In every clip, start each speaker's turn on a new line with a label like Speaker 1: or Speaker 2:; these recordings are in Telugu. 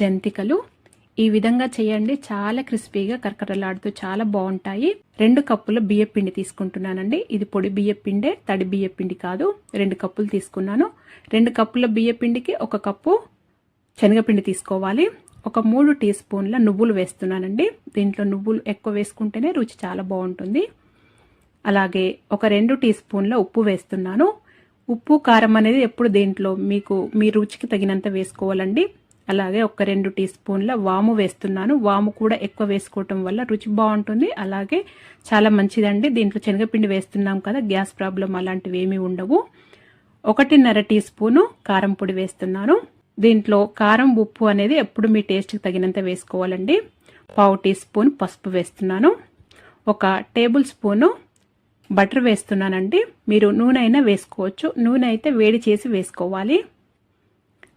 Speaker 1: జంతికలు. ఈ విధంగా చేయండి. చాలా క్రిస్పీగా కరకరలాడుతూ చాలా బాగుంటాయి. రెండు కప్పుల బియ్య పిండి తీసుకుంటున్నానండి. ఇది పొడి బియ్య పిండే తడి బియ్య పిండి కాదు. రెండు కప్పులు తీసుకున్నాను. రెండు కప్పుల బియ్య పిండికి ఒక కప్పు శనగపిండి తీసుకోవాలి. ఒక మూడు టీ స్పూన్ల నువ్వులు వేస్తున్నానండి. దీంట్లో నువ్వులు ఎక్కువ వేసుకుంటేనే రుచి చాలా బాగుంటుంది. అలాగే ఒక రెండు టీ స్పూన్ల ఉప్పు వేస్తున్నాను. ఉప్పు కారం అనేది ఎప్పుడు దీంట్లో మీకు మీ రుచికి తగినంత వేసుకోవాలండి. అలాగే ఒక రెండు టీ స్పూన్ల వాము వేస్తున్నాను. వాము కూడా ఎక్కువ వేసుకోవటం వల్ల రుచి బాగుంటుంది. అలాగే చాలా మంచిదండి. దీంట్లో శనగపిండి వేస్తున్నాం కదా గ్యాస్ ప్రాబ్లం అలాంటివి ఏమీ ఉండవు. ఒకటిన్నర టీ స్పూను కారం పొడి వేస్తున్నాను. దీంట్లో కారం ఉప్పు అనేది ఎప్పుడు మీ టేస్ట్కి తగినంత వేసుకోవాలండి. పావు టీ స్పూన్ పసుపు వేస్తున్నాను. ఒక టేబుల్ స్పూను బటర్ వేస్తున్నానండి. మీరు నూనె అయినా వేసుకోవచ్చు. నూనె అయితే వేడి చేసి వేసుకోవాలి.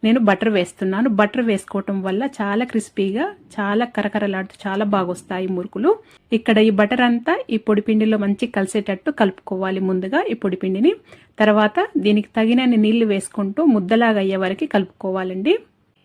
Speaker 1: నేను బటర్ వేస్తున్నాను. బటర్ వేసుకోవటం వల్ల చాలా క్రిస్పీగా చాలా కరకరలాడుతూ చాలా బాగొస్తాయి మురుకులు. ఇక్కడ ఈ బటర్ అంతా ఈ పొడిపిండిలో మంచి కలిసేటట్టు కలుపుకోవాలి ముందుగా ఈ పొడిపిండిని తర్వాత దీనికి తగినన్ని నీళ్ళు వేసుకుంటూ ముద్దలాగా అయ్యే వరకు కలుపుకోవాలండి.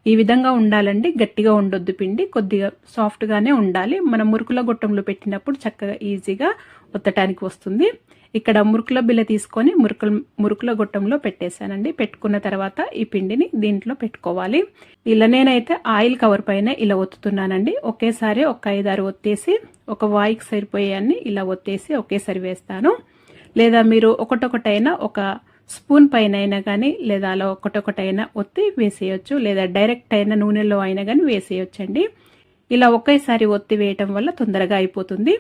Speaker 1: ఈ విధంగా ఉండాలండి. గట్టిగా ఉండొద్దు పిండి. కొద్దిగా సాఫ్ట్గానే ఉండాలి. మనం మురుకుల గొట్టంలో పెట్టినప్పుడు చక్కగా ఈజీగా ఒత్తటానికి వస్తుంది. ఇక్కడ మురుకుల బిల్ల తీసుకొని మురుకుల మురుకుల గొట్టంలో పెట్టేశానండి. పెట్టుకున్న తర్వాత ఈ పిండిని దీంట్లో పెట్టుకోవాలి. ఇలా నేనైతే ఆయిల్ కవర్ పైన ఇలా ఒత్తుతున్నానండి. ఒకేసారి ఒక ఐదారు ఒత్తేసి ఒక వాయికి సరిపోయాన్ని ఇలా ఒత్తేసి ఒకేసారి వేస్తాను. లేదా మీరు ఒకటొకటైనా ఒక స్పూన్ పైన అయినా కానీ లేదా అలా ఒకటొకటైనా ఒత్తి వేసేయచ్చు లేదా డైరెక్ట్ అయిన నూనెలో అయినా కానీ వేసేయొచ్చండి. ఇలా ఒకేసారి ఒత్తి వేయటం వల్ల తొందరగా అయిపోతుంది.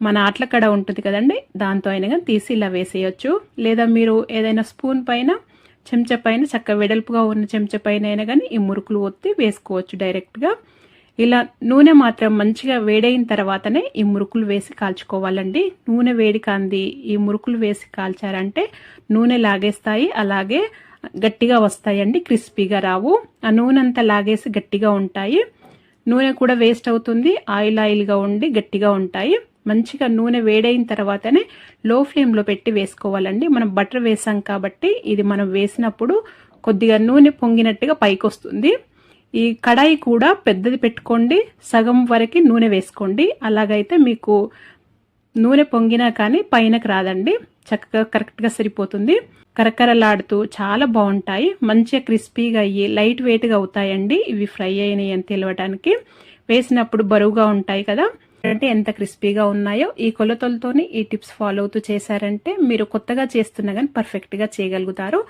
Speaker 1: మన ఆట్లకడ ఉంటుంది కదండి దాంతో అయినా కానీ తీసి ఇలా వేసేయచ్చు. లేదా మీరు ఏదైనా స్పూన్ పైన చెంచా పైన చక్క వెడల్పుగా ఉన్న చెంచా పైన అయినా కానీ ఈ మురుకులు ఒత్తి వేసుకోవచ్చు డైరెక్ట్గా. ఇలా నూనె మాత్రం మంచిగా వేడైన తర్వాతనే ఈ మురుకులు వేసి కాల్చుకోవాలండి. నూనె వేడి కాంది ఈ మురుకులు వేసి కాల్చారంటే నూనె లాగేస్తాయి అలాగే గట్టిగా వస్తాయండి క్రిస్పీగా రావు. ఆ నూనె అంతా లాగేసి గట్టిగా ఉంటాయి. నూనె కూడా వేస్ట్ అవుతుంది ఆయిల్ ఆయిల్గా ఉండి గట్టిగా ఉంటాయి. మంచిగా నూనె వేడైన తర్వాతనే లో ఫ్లేమ్లో పెట్టి వేసుకోవాలండి. మనం బటర్ వేసాం కాబట్టి ఇది మనం వేసినప్పుడు కొద్దిగా నూనె పొంగినట్టుగా పైకి వస్తుంది ఈ కడాయి కూడా పెద్దది పెట్టుకోండి. సగం వరకు నూనె వేసుకోండి. అలాగైతే మీకు నూనె పొంగినా కానీ పైనకి రాదండి. చక్కగా కరెక్ట్గా సరిపోతుంది. కరకరలాడుతూ చాలా బాగుంటాయి. మంచిగా క్రిస్పీగా అయ్యి లైట్ వెయిట్గా అవుతాయండి. ఇవి ఫ్రై అయినాయి అని తెలియటానికి వేసినప్పుడు బరువుగా ఉంటాయి కదా. అంటే ఎంత క్రిస్పీగా ఉన్నాయో ఈ కొలతలతోని ఈ టిప్స్ ఫాలో అవుతూ చేశారంటే మీరు కొత్తగా చేస్తున్నా కానీ పర్ఫెక్ట్గా చేయగలుగుతారు.